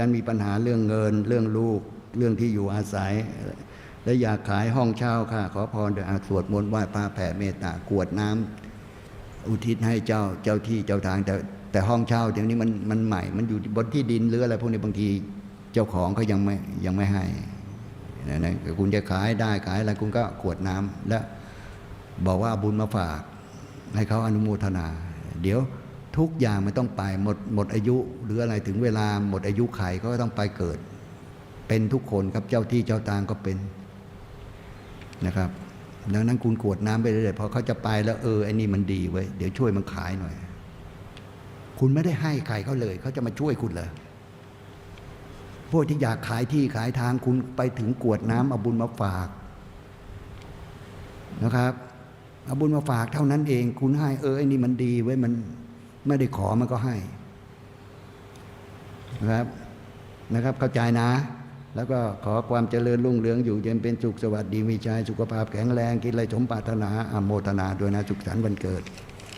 การมีปัญหาเรื่องเงินเรื่องลูกเรื่องที่อยู่อาศัย และอยากขายห้องเช่าค่ะ ขอพรโดยอาสวดมนต์ไหว้พระแผ่เมตตากวดน้ำอุทิศให้เจ้าเจ้าที่เจ้าทาง แต่แต่ห้องเช่าเดี๋ยวนี้มันมันใหม่ มันอยู่บนที่ดินหรืออะไรพวกนี้บางทีเจ้าของเขายังไม่ยังไม่ให้นะนะคุณจะขายได้ขายอะไรคุณก็กวดน้ำและบอกว่าบุญมาฝาก ให้เขาอนุโมทนา เดี๋ยว ทุกอย่างมันต้องไปหมดหมดอายุ หรืออะไรถึงเวลาหมดอายุไขเขาก็ต้องไปเกิด เป็นทุกคนครับเจ้าที่เจ้าทางก็เป็นนะครับดังนั้นคุณกวดน้ำไปเรื่อยๆพอเขาจะไปแล้วเออไอ้นี่มันดีเว้ยเดี๋ยวช่วยมันขายหน่อย คุณไม่ได้ให้ใครเขาเลยเขาจะมาช่วยคุณเหรอพวกที่อยากขายที่ขายทางคุณไปถึงกวดน้ำเอาบุญมาฝากนะครับเอาบุญมาฝากเท่านั้นเอง คุณให้เออไอ้นี่มันดีไว้ยมัน ไม่ได้ขอมันก็ให้นะครับนะครับเข้าใจนะ แล้วก็ขอความเจริญรุ่งเรืองอยู่เย็นเป็นสุขสวัสดีมีชัยสุขภาพแข็งแรงกินอะไรสมปรารถนาอโมทนาด้วยนะสุขสันต์วันเกิด